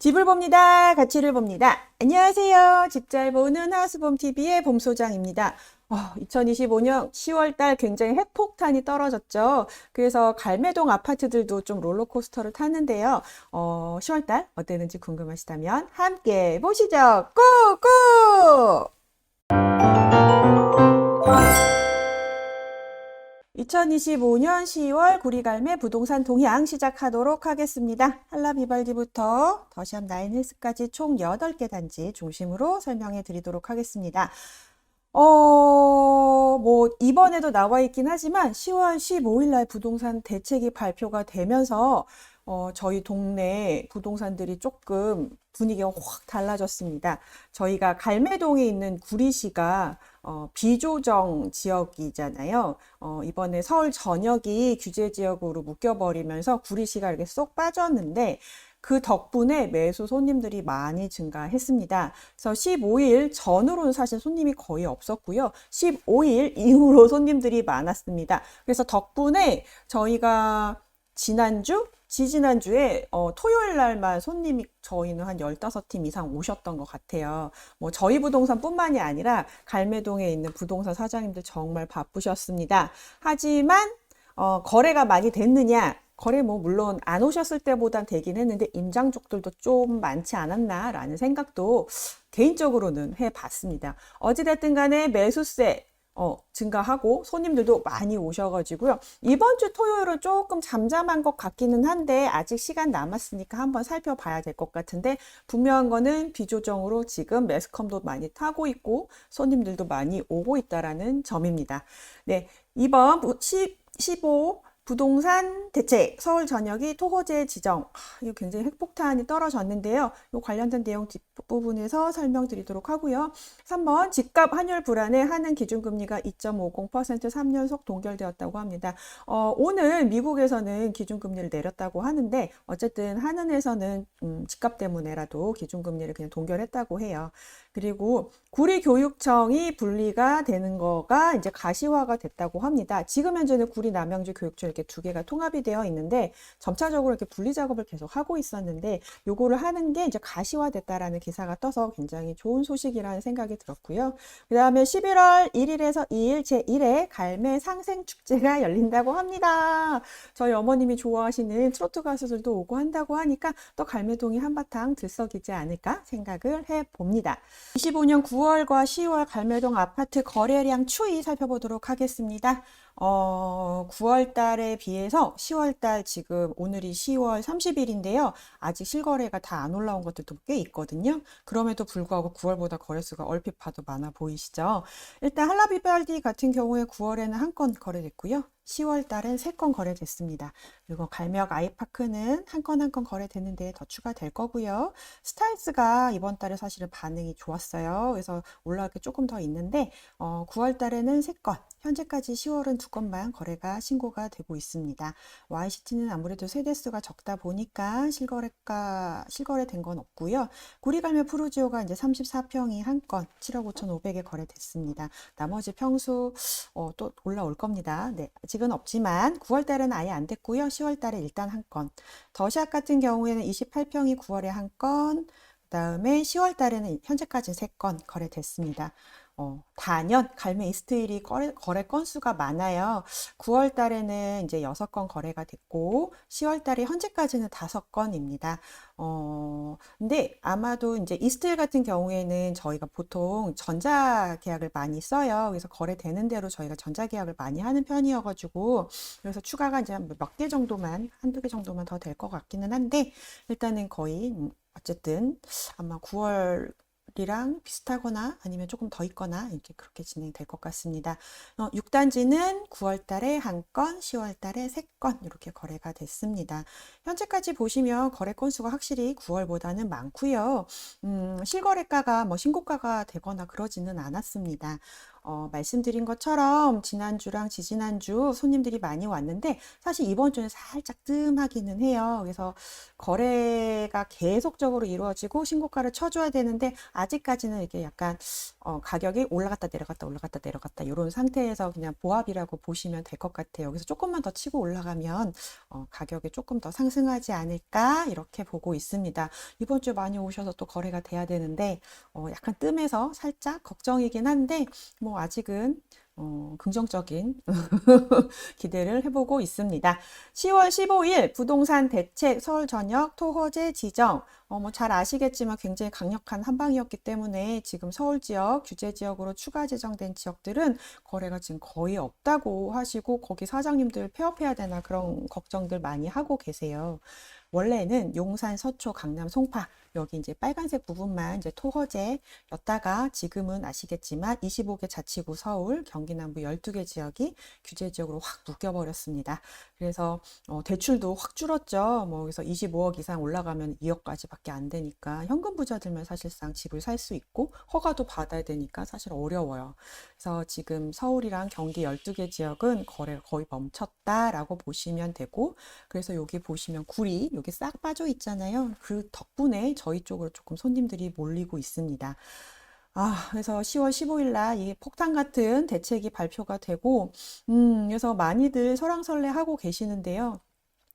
집을 봅니다. 가치를 봅니다. 안녕하세요. 집 잘 보는 하수봄TV의 봄소장입니다. 어, 2025년 10월달 굉장히 핵폭탄이 떨어졌죠. 그래서 갈매동 아파트들도 좀 롤러코스터를 탔는데요. 어, 10월달 어땠는지 궁금하시다면 함께 보시죠. 꾹꾹! 2025년 10월 구리갈매 부동산 동향 시작하도록 하겠습니다. 한라 비발디부터 더샵 나인 힐스까지 총 8개 단지 중심으로 설명해 드리도록 하겠습니다. 어, 뭐, 이번에도 나와 있긴 하지만 10월 15일 날 부동산 대책이 발표가 되면서 어, 저희 동네 부동산들이 조금 분위기가 확 달라졌습니다. 저희가 갈매동에 있는 구리시가 어, 비조정 지역이잖아요. 어, 이번에 서울 전역이 규제 지역으로 묶여버리면서 구리시가 이렇게 쏙 빠졌는데 그 덕분에 매수 손님들이 많이 증가했습니다. 그래서 15일 전후로는 사실 손님이 거의 없었고요. 15일 이후로 손님들이 많았습니다. 그래서 덕분에 저희가 지난주, 지지난주에 어, 토요일 날만 손님이 저희는 한 15팀 이상 오셨던 것 같아요. 뭐 저희 부동산뿐만이 아니라 갈매동에 있는 부동산 사장님들 정말 바쁘셨습니다. 하지만 어, 거래가 많이 됐느냐? 거래 뭐 물론 안 오셨을 때보단 되긴 했는데 임장족들도 좀 많지 않았나라는 생각도 개인적으로는 해봤습니다. 어찌됐든 간에 매수세 어, 증가하고 손님들도 많이 오셔가지고요. 이번 주 토요일은 조금 잠잠한 것 같기는 한데 아직 시간 남았으니까 한번 살펴봐야 될 것 같은데 분명한 거는 비조정으로 지금 매스컴도 많이 타고 있고 손님들도 많이 오고 있다라는 점입니다. 네, 이번 10, 15 부동산 대책 서울 전역이 토호제 지정 하, 이거 굉장히 핵폭탄이 떨어졌는데요. 이 관련된 내용 뒷부분에서 설명드리도록 하고요. 3번 집값 환율 불안에 하는 기준금리가 2.50% 3년속 동결되었다고 합니다. 어, 오늘 미국에서는 기준금리를 내렸다고 하는데 어쨌든 한은에서는 음, 집값 때문에라도 기준금리를 그냥 동결했다고 해요. 그리고 구리교육청이 분리가 되는 거가 이제 가시화가 됐다고 합니다. 지금 현재는 구리 남양주 교육청 이렇게 두 개가 통합이 되어 있는데 점차적으로 이렇게 분리 작업을 계속 하고 있었는데 요거를 하는 게 이제 가시화됐다라는 기사가 떠서 굉장히 좋은 소식이라는 생각이 들었고요. 그 다음에 11월 1일에서 2일 제1회 갈매 상생 축제가 열린다고 합니다. 저희 어머님이 좋아하시는 트로트 가수들도 오고 한다고 하니까 또 갈매동이 한바탕 들썩이지 않을까 생각을 해 봅니다. 25년 9월과 10월 갈매동 아파트 거래량 추이 살펴보도록 하겠습니다. 어, 9월 달에 비해서 10월 달 지금 오늘이 10월 30일인데요. 아직 실거래가 다 안 올라온 것들도 꽤 있거든요. 그럼에도 불구하고 9월보다 거래수가 얼핏 봐도 많아 보이시죠? 일단 한라비발디 같은 경우에 9월에는 한 건 거래됐고요. 10월 달엔 3건 거래됐습니다. 그리고 갈매역 아이파크는 한 건 한 건 거래됐는데 더 추가될 거고요. 스타일스가 이번 달에 사실은 반응이 좋았어요. 그래서 올라갈 게 조금 더 있는데 어, 9월 달에는 3건, 현재까지 10월은 두 건만 거래가 신고가 되고 있습니다. YCT는 아무래도 세대수가 적다 보니까 실거래가 실거래된 건 없고요. 구리갈매 프루지오가 이제 34평이 한 건 7억 5천5백에 거래됐습니다. 나머지 평수 어, 또 올라올 겁니다. 네, 아 직은 없지만 9월 달에는 아예 안 됐고요. 10월 달에 일단 한 건. 더샵 같은 경우에는 28평이 9월에 한 건, 그다음에 10월 달에는 현재까지 3건 거래됐습니다. 어, 단연 갈매 이스트일이 거래, 거래 건수가 많아요. 9월 달에는 이제 6건 거래가 됐고 10월 달에 현재까지는 5건입니다. 어, 근데 아마도 이제 이스트일 같은 경우에는 저희가 보통 전자 계약을 많이 써요. 그래서 거래되는 대로 저희가 전자 계약을 많이 하는 편이어가지고 그래서 추가가 이제 몇 개 정도만 한두 개 정도만 더 될 것 같기는 한데 일단은 거의 음, 어쨌든 아마 9월 이 랑 비슷하거나 아니면 조금 더 있거나 이렇게 그렇게 진행될 것 같습니다. 어, 6단지는 9월 달에 한 건, 10월 달에 3건 이렇게 거래가 됐습니다. 현재까지 보시면 거래 건수가 확실히 9월보다는 많고요. 음, 실거래가가 뭐 신고가가 되거나 그러지는 않았습니다. 어, 말씀드린 것처럼 지난주랑 지지난주 손님들이 많이 왔는데 사실 이번 주는 살짝 뜸하기는 해요. 그래서 거래가 계속적으로 이루어지고 신고가를 쳐줘야 되는데 아직까지는 이게 약간 어, 가격이 올라갔다 내려갔다 올라갔다 내려갔다 이런 상태에서 그냥 보합이라고 보시면 될 것 같아요. 그래서 조금만 더 치고 올라가면 어, 가격이 조금 더 상승하지 않을까 이렇게 보고 있습니다. 이번 주 많이 오셔서 또 거래가 돼야 되는데 어, 약간 뜸해서 살짝 걱정이긴 한데 뭐 아직은 어, 긍정적인 기대를 해보고 있습니다. 10월 15일 부동산 대책 서울 전역 토호제 지정 어, 뭐 잘 아시겠지만 굉장히 강력한 한방이었기 때문에 지금 서울 지역 규제 지역으로 추가 지정된 지역들은 거래가 지금 거의 없다고 하시고 거기 사장님들 폐업해야 되나 그런 걱정들 많이 하고 계세요. 원래는 용산, 서초, 강남, 송파 여기 이제 빨간색 부분만 이제 토허제였다가 지금은 아시겠지만 25개 자치구 서울, 경기 남부 12개 지역이 규제 지역으로 확 묶여 버렸습니다. 그래서 어, 대출도 확 줄었죠. 뭐 그래서 25억 이상 올라가면 2억까지밖에 안 되니까 현금 부자들만 사실상 집을 살 수 있고 허가도 받아야 되니까 사실 어려워요. 그래서 지금 서울이랑 경기 12개 지역은 거래가 거의 멈췄다라고 보시면 되고 그래서 여기 보시면 구리 여기 싹 빠져 있잖아요. 그 덕분에 저희 쪽으로 조금 손님들이 몰리고 있습니다. 아, 그래서 10월 15일 날 이 폭탄 같은 대책이 발표가 되고, 음, 그래서 많이들 설왕설래 하고 계시는데요.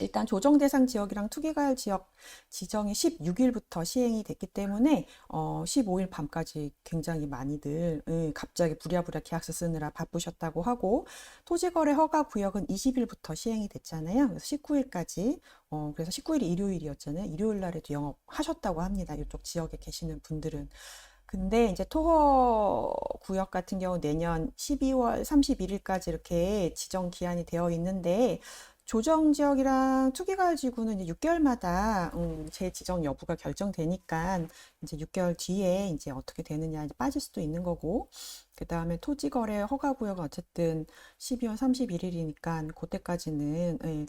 일단 조정 대상 지역이랑 투기가열 지역 지정이 16일부터 시행이 됐기 때문에 어 15일 밤까지 굉장히 많이들 음, 갑자기 부랴부랴 계약서 쓰느라 바쁘셨다고 하고 토지거래 허가 구역은 20일부터 시행이 됐잖아요. 그래서 19일까지 어 그래서 19일이 일요일이었잖아요. 일요일 날에도 영업하셨다고 합니다. 이쪽 지역에 계시는 분들은 근데 이제 토호 구역 같은 경우 내년 12월 31일까지 이렇게 지정 기한이 되어 있는데 조정 지역이랑 투기가을 지구는 이제 6개월마다 음, 재지정 여부가 결정되니까 이제 6개월 뒤에 이제 어떻게 되느냐 이제 빠질 수도 있는 거고 그 다음에 토지 거래 허가 구역은 어쨌든 12월 31일이니까 그때까지는 예, 음,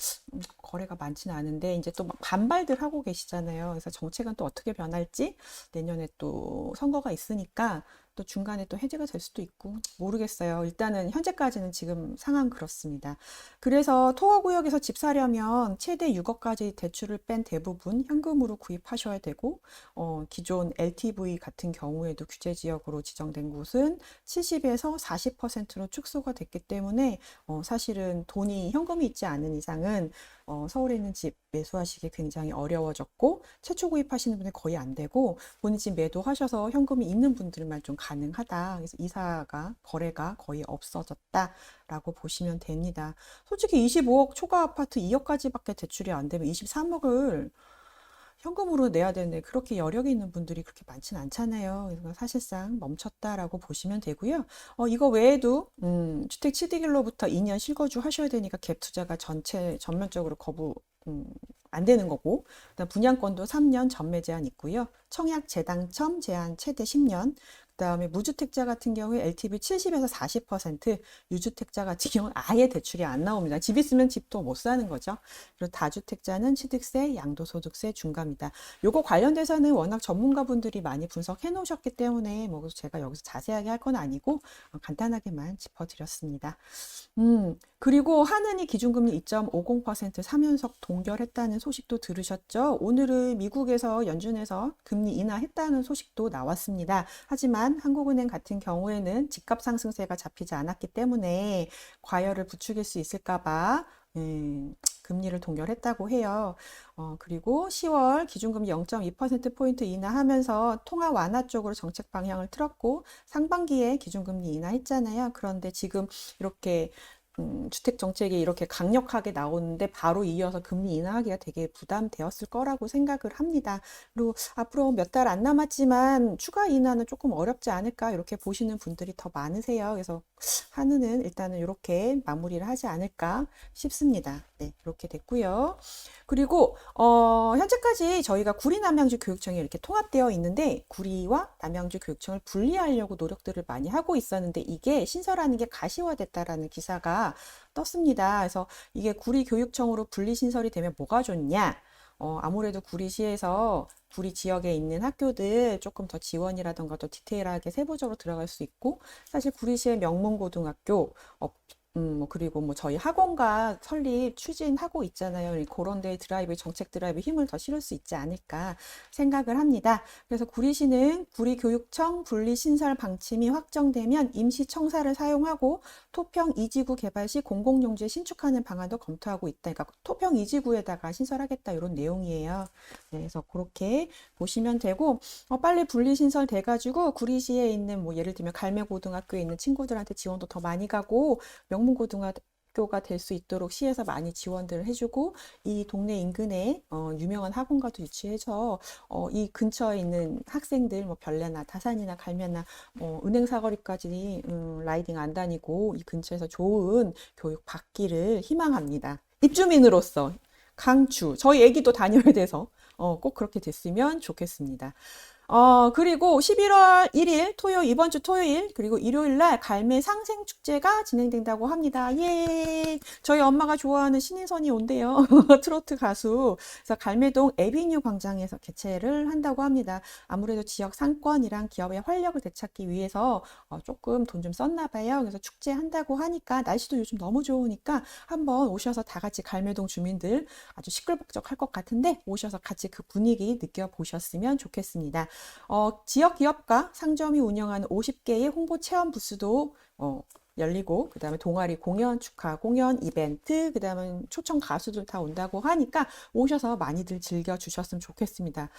거래가 많지는 않은데 이제 또막 반발들 하고 계시잖아요. 그래서 정책은 또 어떻게 변할지 내년에 또 선거가 있으니까 또 중간에 또 해제가 될 수도 있고 모르겠어요. 일단은 현재까지는 지금 상황 그렇습니다. 그래서 토어구역에서 집 사려면 최대 6억까지 대출을 뺀 대부분 현금으로 구입하셔야 되고 어, 기존 LTV 같은 경우에도 규제 지역으로 지정된 곳은 70에서 40%로 축소가 됐기 때문에 어, 사실은 돈이 현금이 있지 않은 이상은 어, 서울에 있는 집 매수하시기 굉장히 어려워졌고 최초 구입하시는 분이 거의 안 되고 본인 집 매도하셔서 현금이 있는 분들만 좀 가능하다. 그래서 이사가 거래가 거의 없어졌다라고 보시면 됩니다. 솔직히 25억 초과 아파트 2억까지밖에 대출이 안 되면 23억을 현금으로 내야 되는데 그렇게 여력이 있는 분들이 그렇게 많지는 않잖아요. 그래서 사실상 멈췄다라고 보시면 되고요. 어, 이거 외에도 음, 주택 취득일로부터 2년 실거주 하셔야 되니까 갭 투자가 전체 전면적으로 거부 음, 안 되는 거고 그다음 분양권도 3년 전매 제한 있고요. 청약 재당첨 제한 최대 10년 그 다음에 무주택자 같은 경우에 LTV 70에서 40%, 유주택자 같은 경우는 아예 대출이 안 나옵니다. 집 있으면 집도 못 사는 거죠. 그리고 다주택자는 취득세, 양도소득세 중과입니다. 요거 관련돼서는 워낙 전문가분들이 많이 분석해 놓으셨기 때문에 뭐 제가 여기서 자세하게 할 건 아니고 어, 간단하게만 짚어드렸습니다. 음, 그리고 하느니 기준금리 2.50% 3연속 동결했다는 소식도 들으셨죠? 오늘은 미국에서 연준에서 금리 인하했다는 소식도 나왔습니다. 하지만 한국은행 같은 경우에는 집값 상승세가 잡히지 않았기 때문에 과열을 부추길 수 있을까봐 음, 금리를 동결했다고 해요. 어, 그리고 10월 기준금리 0.2%포인트 인하하면서 통화 완화 쪽으로 정책 방향을 틀었고 상반기에 기준금리 인하했잖아요. 그런데 지금 이렇게 음, 주택 정책이 이렇게 강력하게 나오는데 바로 이어서 금리 인하하기가 되게 부담되었을 거라고 생각을 합니다. 그리고 앞으로 몇 달 안 남았지만 추가 인하는 조금 어렵지 않을까 이렇게 보시는 분들이 더 많으세요. 그래서 한우는 일단은 이렇게 마무리를 하지 않을까 싶습니다. 네, 이렇게 됐고요. 그리고 어, 현재까지 저희가 구리 남양주 교육청이 이렇게 통합되어 있는데 구리와 남양주 교육청을 분리하려고 노력들을 많이 하고 있었는데 이게 신설하는 게 가시화됐다라는 기사가 떴습니다. 그래서 이게 구리 교육청으로 분리 신설이 되면 뭐가 좋냐? 어, 아무래도 구리시에서 구리 지역에 있는 학교들 조금 더 지원이라던가 더 디테일하게 세부적으로 들어갈 수 있고 사실 구리시의 명문고등학교 어, 음, 뭐 그리고 뭐 저희 학원가 설립 추진하고 있잖아요. 그런 데 드라이브 정책 드라이브 힘을 더 실을 수 있지 않을까 생각을 합니다. 그래서 구리시는 구리교육청 분리신설 방침이 확정되면 임시청사를 사용하고 토평 이지구 개발 시 공공용지에 신축하는 방안도 검토하고 있다. 그러니까 토평 이지구에다가 신설하겠다 이런 내용이에요. 네, 그래서 그렇게 보시면 되고 어, 빨리 분리신설 돼가지고 구리시에 있는 뭐 예를 들면 갈매고등학교에 있는 친구들한테 지원도 더 많이 가고 명 문고등학교가 될 수 있도록 시에서 많이 지원들을 해주고 이 동네 인근에 어, 유명한 학원가도 유치해서 어, 이 근처에 있는 학생들 뭐 별내나 다산이나 갈매나 뭐 은행 사거리까지 음, 라이딩 안 다니고 이 근처에서 좋은 교육 받기를 희망합니다. 입주민으로서 강추 저희 애기도 다녀야 돼서 어, 꼭 그렇게 됐으면 좋겠습니다. 어, 그리고 11월 1일 토요일, 이번 주 토요일, 그리고 일요일 날 갈매 상생 축제가 진행된다고 합니다. 예. 저희 엄마가 좋아하는 신인선이 온대요. 트로트 가수. 그래서 갈매동 에비뉴 광장에서 개최를 한다고 합니다. 아무래도 지역 상권이랑 기업의 활력을 되찾기 위해서 어, 조금 돈 좀 썼나 봐요. 그래서 축제 한다고 하니까 날씨도 요즘 너무 좋으니까 한번 오셔서 다 같이 갈매동 주민들 아주 시끌벅적할 것 같은데 오셔서 같이 그 분위기 느껴보셨으면 좋겠습니다. 어, 지역 기업과 상점이 운영하는 50개의 홍보 체험 부스도 어, 열리고 그다음에 동아리 공연, 축하 공연, 이벤트, 그다음에 초청 가수들 다 온다고 하니까 오셔서 많이들 즐겨 주셨으면 좋겠습니다.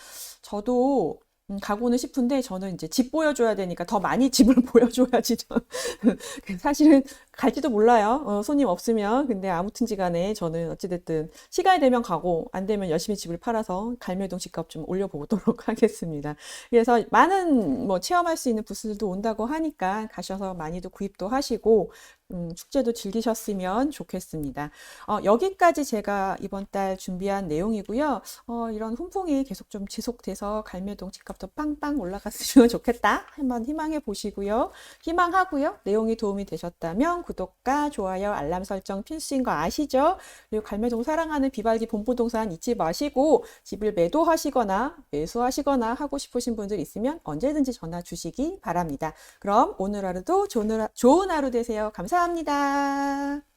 저도 음, 가고는 싶은데 저는 이제 집 보여줘야 되니까 더 많이 집을 보여줘야지 저 사실은 갈지도 몰라요. 어, 손님 없으면. 근데 아무튼지 간에 저는 어찌됐든 시간이 되면 가고 안 되면 열심히 집을 팔아서 갈매동 집값 좀 올려보도록 하겠습니다. 그래서 많은 뭐 체험할 수 있는 부스들도 온다고 하니까 가셔서 많이도 구입도 하시고 음, 축제도 즐기셨으면 좋겠습니다. 어, 여기까지 제가 이번 달 준비한 내용이고요. 어, 이런 훈풍이 계속 좀 지속돼서 갈매동 집값도 빵빵 올라갔으면 좋겠다. 한번 희망해 보시고요. 희망하고요. 내용이 도움이 되셨다면 구독과 좋아요, 알람 설정 필수인 거 아시죠? 그리고 갈매동 사랑하는 비발디 본부동산 잊지 마시고 집을 매도하시거나 매수하시거나 하고 싶으신 분들 있으면 언제든지 전화 주시기 바랍니다. 그럼 오늘 하루도 좋은 하루, 좋은 하루 되세요. 감사합니다.